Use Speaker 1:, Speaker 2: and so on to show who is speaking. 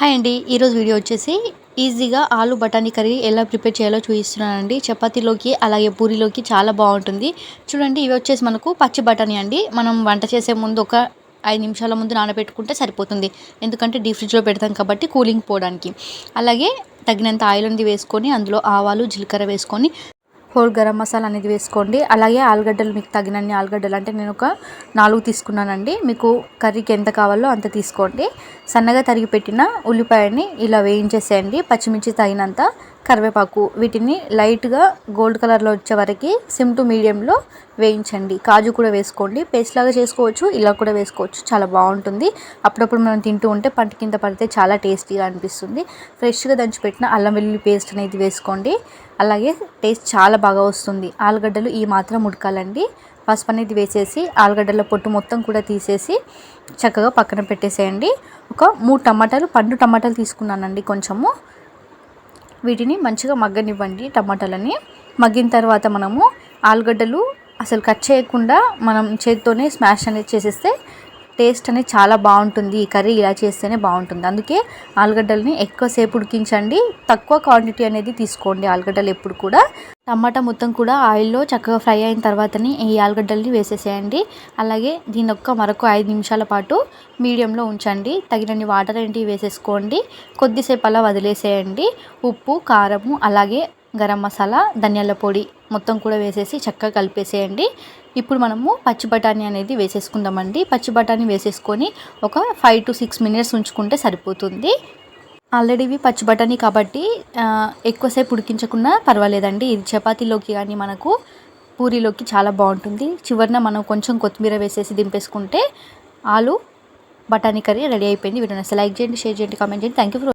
Speaker 1: Hi అండి. ఈరోజు video వచ్చేసి ఈజీగా ఆలు బఠానీ కర్రీ ఎలా ప్రిపేర్ చేయాలో చూపిస్తున్నానండి. చపాతీలోకి అలాగే పూరీలోకి చాలా బాగుంటుంది. చూడండి ఇవి వచ్చేసి మనకు పచ్చి బఠానీ అండి. మనం వంట చేసే ముందు ఒక ఐదు నిమిషాల ముందు నానబెట్టుకుంటే సరిపోతుంది. ఎందుకంటే డీ ఫ్రిడ్జ్లో పెడతాం కాబట్టి కూలింగ్ పోవడానికి. అలాగే తగినంత ఆయిల్ ఉంది వేసుకొని అందులో ఆవాలు జీలకర్ర వేసుకొని హోల్ గరం మసాలా అనేది వేసుకోండి. అలాగే ఆలుగడ్డలు మీకు తగినన్ని ఆలుగడ్డలు అంటే నేను ఒక నాలుగు తీసుకున్నానండి. మీకు కర్రీకి ఎంత కావాలో అంత తీసుకోండి. సన్నగా తరిగి పెట్టిన ఉల్లిపాయని ఇలా వేయించేసేయండి. పచ్చిమిర్చి తగినంత కరివేపాకు వీటిని లైట్గా గోల్డ్ కలర్లో వచ్చే వరకు సిమ్ టు మీడియంలో వేయించండి. కాజు కూడా వేసుకోండి. పేస్ట్ లాగా చేసుకోవచ్చు ఇలా కూడా వేసుకోవచ్చు. చాలా బాగుంటుంది. అప్పుడప్పుడు మనం తింటూ ఉంటే పంట కింద పడితే చాలా టేస్టీగా అనిపిస్తుంది. ఫ్రెష్గా దంచిపెట్టిన అల్లం వెల్లుల్లి పేస్ట్ అనేది వేసుకోండి. అలాగే టేస్ట్ చాలా బాగా వస్తుంది. ఆలుగడ్డలు ఈ మాత్రం ఉడకాలండి. పసుపు అనేది వేసేసి ఆలుగడ్డల పొట్టు మొత్తం కూడా తీసేసి చక్కగా పక్కన పెట్టేసేయండి. ఒక మూడు టమాటాలు పండు టమాటాలు తీసుకున్నానండి కొంచెము. వీటిని మంచిగా మగ్గనివ్వండి టమాటాలని. మగ్గిన తర్వాత మనము ఆలుగడ్డలు అసలు కట్ చేయకుండా మనం చేతితోనే స్మాష్ అనేది చేసేస్తే టేస్ట్ అనేది చాలా బాగుంటుంది. ఈ కర్రీ ఇలా చేస్తేనే బాగుంటుంది. అందుకే ఆలుగడ్డల్ని ఎక్కువసేపు ఉడికించండి. తక్కువ క్వాంటిటీ అనేది తీసుకోండి ఆలుగడ్డలు ఎప్పుడు కూడా. టమాటా మొత్తం కూడా ఆయిల్లో చక్కగా ఫ్రై అయిన తర్వాతనే ఈ ఆలుగడ్డల్ని వేసేసేయండి. అలాగే దీని ఒక్క మరొక ఐదు నిమిషాల పాటు మీడియంలో ఉంచండి. తగినన్ని వాటర్ ఏంటి వేసేసుకోండి. కొద్దిసేపు అలా వదిలేసేయండి. ఉప్పు కారము అలాగే గరం మసాలా ధనియాల పొడి మొత్తం కూడా వేసేసి చక్కగా కలిపేసేయండి. ఇప్పుడు మనము పచ్చి బఠానీ అనేది వేసేసుకుందామండి. పచ్చి బఠానీ వేసేసుకొని ఒక ఫైవ్ టు సిక్స్ మినిట్స్ ఉంచుకుంటే సరిపోతుంది. ఆల్రెడీ ఇవి పచ్చి బఠానీ కాబట్టి ఎక్కువసేపు ఉడికించకుండా పర్వాలేదండి. ఇది చపాతీలోకి కానీ మనకు పూరీలోకి చాలా బాగుంటుంది. చివరిన మనం కొంచెం కొత్తిమీర వేసేసి దింపేసుకుంటే ఆలు బఠానీ కర్రీ రెడీ అయిపోయింది. వీడియో లైక్ చేయండి షేర్ చేయండి కామెంట్ చేయండి. Thank you